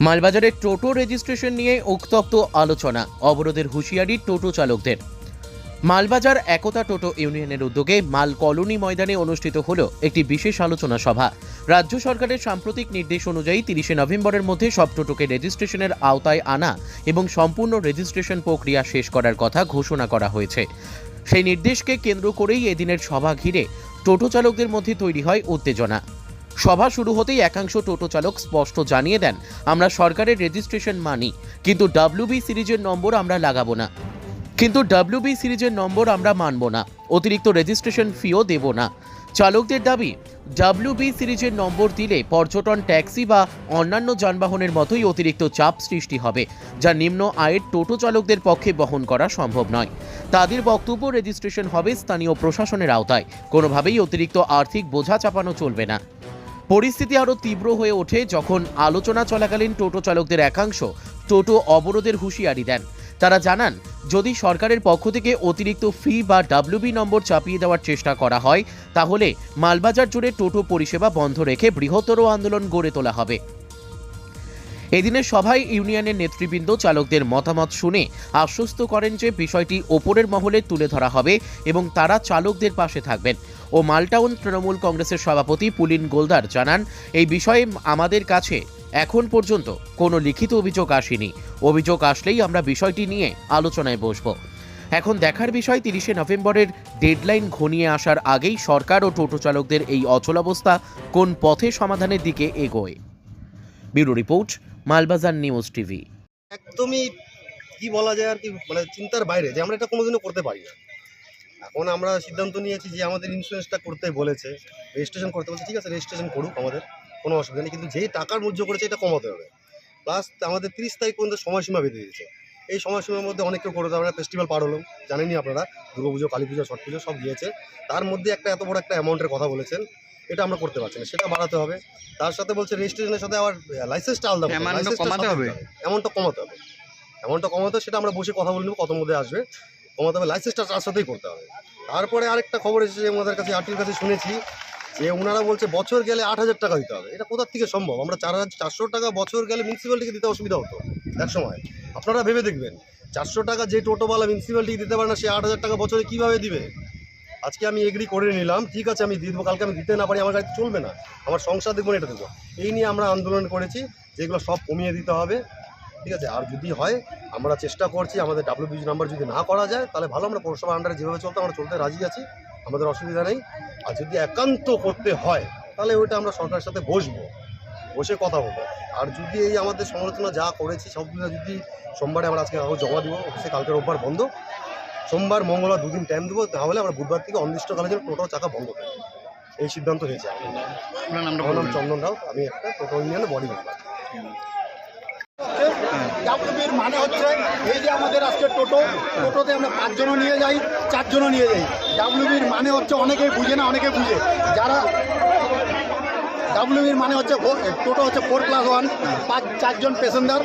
মালবাজারে টোটো registration নিয়ে উত্তপ্ত আলোচনা, অবরোধের হুঁশিয়ারি টোটো চালকদের। মালবাজার একতা টোটো ইউনিয়নের উদ্যোগে মাল কলোনি ময়দানে অনুষ্ঠিত হল একটি বিশেষ আলোচনা সভা। রাজ্য সরকারের সাম্প্রতিক নির্দেশ অনুযায়ী তিরিশে নভেম্বরের মধ্যে সব টোটোকে রেজিস্ট্রেশনের আওতায় আনা এবং সম্পূর্ণ রেজিস্ট্রেশন প্রক্রিয়া শেষ করার কথা ঘোষণা করা হয়েছে। সেই নির্দেশকে কেন্দ্র করেই এদিনের সভা ঘিরে টোটো চালকদের মধ্যে তৈরি হয় উত্তেজনা। সভা শুরু হতেই একাংশ টোটো চালক স্পষ্ট জানিয়ে দেন, আমরা সরকারের রেজিস্ট্রেশন মানি, কিন্তু ডাব্লিউবি সিরিজের নম্বর আমরা লাগাবো না। কিন্তু ডাব্লিউবি সিরিজের নম্বর আমরা মানব না, অতিরিক্ত রেজিস্ট্রেশন ফিও দেব না। চালকদের দাবি ডাব্লিউবি সিরিজের নম্বর দিলে পর্যটন, ট্যাক্সি বা অন্যান্য যানবাহনের মতোই অতিরিক্ত চাপ সৃষ্টি হবে, যা নিম্ন আয়ের টোটো চালকদের পক্ষে বহন করা সম্ভব নয়। তাদের বক্তব্য, রেজিস্ট্রেশন হবে স্থানীয় প্রশাসনের আওতায়, কোনোভাবেই অতিরিক্ত আর্থিক বোঝা চাপানো চলবে না। পরিস্থিতি আরও তীব্র হয়ে ওঠে যখন আলোচনা চলাকালীন টোটো চালকদের একাংশ টোটো অবরোধের হুঁশিয়ারি দেন। তারা জানান, যদি সরকারের পক্ষ থেকে অতিরিক্ত ফি বা ডাব্লিউবি নম্বর চাপিয়ে দেওয়ার চেষ্টা করা হয়, তাহলে মালবাজার জুড়ে টোটো পরিষেবা বন্ধ রেখে বৃহত্তর আন্দোলন গড়ে তোলা হবে। এদিনের সভায় ইউনিয়নের নেতৃবৃন্দ চালকদের মতামত শুনে আশ্বস্ত করেন যে বিষয়টি ওপরের মহলে তুলে ধরা হবে এবং তারা চালকদের পাশে থাকবেন। ও মালটাউন তৃণমূল কংগ্রেসের সভাপতি পুলিন গোলদার জানান, এই বিষয়ে আমাদের কাছে এখন পর্যন্ত কোনো লিখিত অভিযোগ আসেনি। অভিযোগ আসলেই আমরা বিষয়টি নিয়ে আলোচনায় বসব। এখন দেখার বিষয়, তিরিশে নভেম্বরের ডেডলাইন ঘনিয়ে আসার আগেই সরকার ও টোটো চালকদের এই অচলাবস্থা কোন পথে সমাধানের দিকে এগোয়? Bureau report Malbazar news TV. একদমই কি বলা যায় আর কি মানে চিন্তার বাইরে যে আমরা এটা কোনোদিনও করতে পারি না। এখন আমরা সিদ্ধান্ত নিয়েছি যে আমাদের ইন্স্যুরেন্সটা করতে বলেছে রেজিস্ট্রেশন করতে বলছে, ঠিক আছে রেজিস্ট্রেশন করুক আমাদের, কোনো অসুবিধা নেই, কিন্তু যেই টাকার মুহ্য করেছে এটা কমাতে হবে। প্লাস আমাদের তিরিশ তারিখ পর্যন্ত সময়সীমা বেঁধে দিয়েছে। এই সময়সীমার মধ্যে অনেক কেউ করে আমরা ফেস্টিভ্যাল পার হলাম, জানেনই আপনারা, দুর্গাপুজো কালী পুজো ছট পুজো সব গিয়েছে। তার মধ্যে একটা এত বড় একটা অ্যামাউন্টের কথা বলেছেন এটা আমরা করতে পারছি না সেটা বাড়াতে হবে। তার সাথে বলছে রেজিস্ট্রেশনের সাথে আবার লাইসেন্সটা আলাদা হবে। Amount টা License টা কমাতে হবে? এমনটা কমাতে হবে। অ্যামাউন্টটা কমাতে সেটা আমরা বসে কথা বলে নেব কত মধ্যে আসবে। কমাতে হবে লাইসেন্সটা তার সাথেই করতে হবে। তারপরে আরেকটা খবর এসেছে ওনাদের কাছে আর্টির কাছে শুনেছি যে ওনারা বলছে বছর গেলে আট হাজার টাকা দিতে হবে। এটা কোথার থেকে সম্ভব? আমরা চার হাজার চারশো টাকা বছর গেলে মিউনিসিপ্যালিটিকে দিতে অসুবিধা হতো এক সময় আপনারা ভেবে দেখবেন চারশো টাকা যে টোটোওয়ালা মিউনিসিপ্যালিটি দিতে পারে না সে আট হাজার টাকা বছরে কীভাবে দিবে? আজকে আমি এগ্রি করে নিলাম, ঠিক আছে, আমি দিয়ে দেবো, কালকে আমি দিতে না পারি, আমার গাড়িতে চলবে না, আমার সংসার দেখব এটা দেবো এই নিয়ে আমরা আন্দোলন করেছি, যেগুলো সব কমিয়ে দিতে হবে, ঠিক আছে? আর যদি হয়, আমরা চেষ্টা করছি, আমাদের ডাব্লিউবিজি নাম্বার যদি না করা যায়, তাহলে ভালো, আমরা পৌরসভা আন্ডারে যেভাবে চলতে আমরা চলতে রাজি আছি, আমাদের অসুবিধা নেই। আর যদি একান্ত করতে হয়, তাহলে ওইটা আমরা সরকারের সাথে বসবো, বসে কথা বলব। আর যদি এই আমাদের সমালোচনা যা করেছি, সবগুলো যদি সোমবারে আমরা আজকে কাগজ জমা দিব অফিসে কালকে রোববার বন্ধ সোমবার মঙ্গলবার দুদিন টাইম দেবো তাহলে আমরা বুধবার থেকে অনির্দিষ্টকালের জন্য টোটো চাকা বন্ধ থাকবে এই সিদ্ধান্ত হয়েছে আমার। নাম চন্দন রাউত আমি একটা টোটো ইউনিয়নের বডি মেম্বার। ডাব্লিউবির মানে হচ্ছে এই যে আমাদের আজকে টোটো টোটোতে আমরা পাঁচজনও নিয়ে যাই চারজনও নিয়ে যাই। ডাব্লিউবির মানে হচ্ছে অনেকেই বুঝে না অনেকে বুঝে। যারা ডাব্লিউবির মানে হচ্ছে টোটো হচ্ছে ফোর ক্লাস ওয়ান পাঁচ চারজন প্যাসেঞ্জার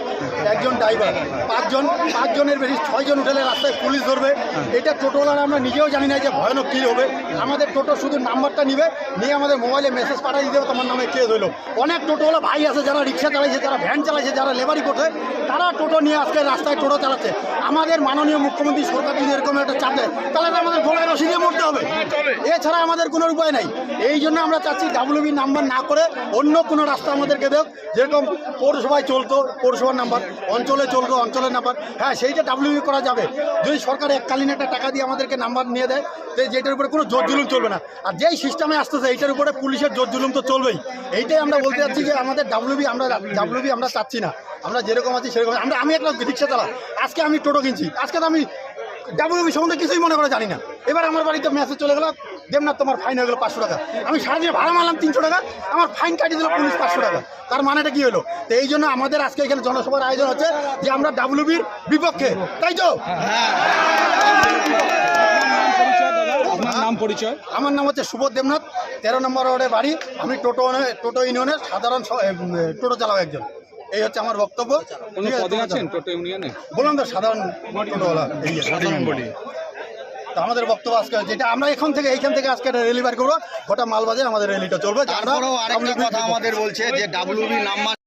একজন ড্রাইভার পাঁচজন পাঁচজনের বেশি ছয়জন উঠেলে রাস্তায় পুলিশ ধরবে। এটা টোটোওয়ালারা আমরা নিজেও জানি না যে ভয়ানক কী হবে। আমাদের টোটো শুধু নাম্বারটা নিবে নিয়ে আমাদের মোবাইলে মেসেজ পাঠিয়ে দিতে তোমার নামে কেস হইল। অনেক টোটোওয়ালা ভাই আছে যারা রিক্সা চালাইছে যারা ভ্যান চালাইছে যারা লেবারি করছে তারা টোটো নিয়ে আজকে রাস্তায় টোটো চালাচ্ছে। আমাদের মাননীয় মুখ্যমন্ত্রী সরকার যদি এরকম একটা চাপ দেয় তাহলে আমাদের গলায় রসি দিয়ে মরতে হবে। এছাড়া আমাদের কোনো উপায় নাই। এই জন্য আমরা চাচ্ছি ডাব্লিউবি নাম্বার না করে অন্য কোনো রাস্তা আমাদেরকে দেখ, যেরকম পৌরসভায় চলতো, পৌরসভার নাম্বার, অঞ্চলে চলতো, অঞ্চলের নাম্বার। হ্যাঁ সেইটা ডাব্লিউবি করা যাবে। যদি সরকার এককালীন একটা টাকা দিয়ে আমাদেরকে নাম্বার নিয়ে দেয়, তো যেটার উপরে কোনো জোর জুলুম চলবে না। আর যেই সিস্টেমে আসতেছে, এইটার উপরে পুলিশের জোর জুলুম তো চলবেই। এইটাই আমরা বলতে চাচ্ছি যে আমাদের ডাব্লিউবি আমরা ডাব্লিউবি আমরা চাচ্ছি না। আমরা যেরকম আছি সেরকম। আমরা, আমি একটা রিক্সা চালা। আজকে আমি টোটো কিনছি। আজকে তো আমি ডাব্লিউবি সম্বন্ধে কিছুই মনে করে জানি না। এবার আমার বাড়িতে মেসেজ চলে গেল দেবনাথ তোমার ফাইন হয়ে গেলো পাঁচশো টাকা। আমি সারাদিনে ভাড়া মারলাম তিনশো টাকা আমার ফাইন কাটিয়ে দিল পুলিশ পাঁচশো টাকা। তার মানেটা কি হলো? তো এই জন্য আমাদের আজকে এখানে জনসভার আয়োজন হচ্ছে যে আমরা ডাব্লিউবির বিপক্ষে। তাই তো? নাম পরিচয়? আমার নাম হচ্ছে সুবোধ দেবনাথ তেরো নম্বর ওয়ার্ডে বাড়ি। আমি টোটো টোটো ইউনিয়নের সাধারণ টোটো চালাও একজন। এই হচ্ছে আমার বক্তব্য। কোনো ঠিক আছে, পদে টোটো আছেন চালাও। টোটো ইউনিয়নে? বললাম তো সাধারণ টোটোওয়ালা এই যে, সাধারণ বডি তো আমাদের বক্তব্য আজকে যেটা আমরা এখান থেকে এইখান থেকে আজকে রেলি বার করব। গোটা মালবাজার আমাদের রেলিটা চলবে। তারপরেও আরেকটা কথা আমাদের বলছে যে ডাব্লিউবি নাম্বার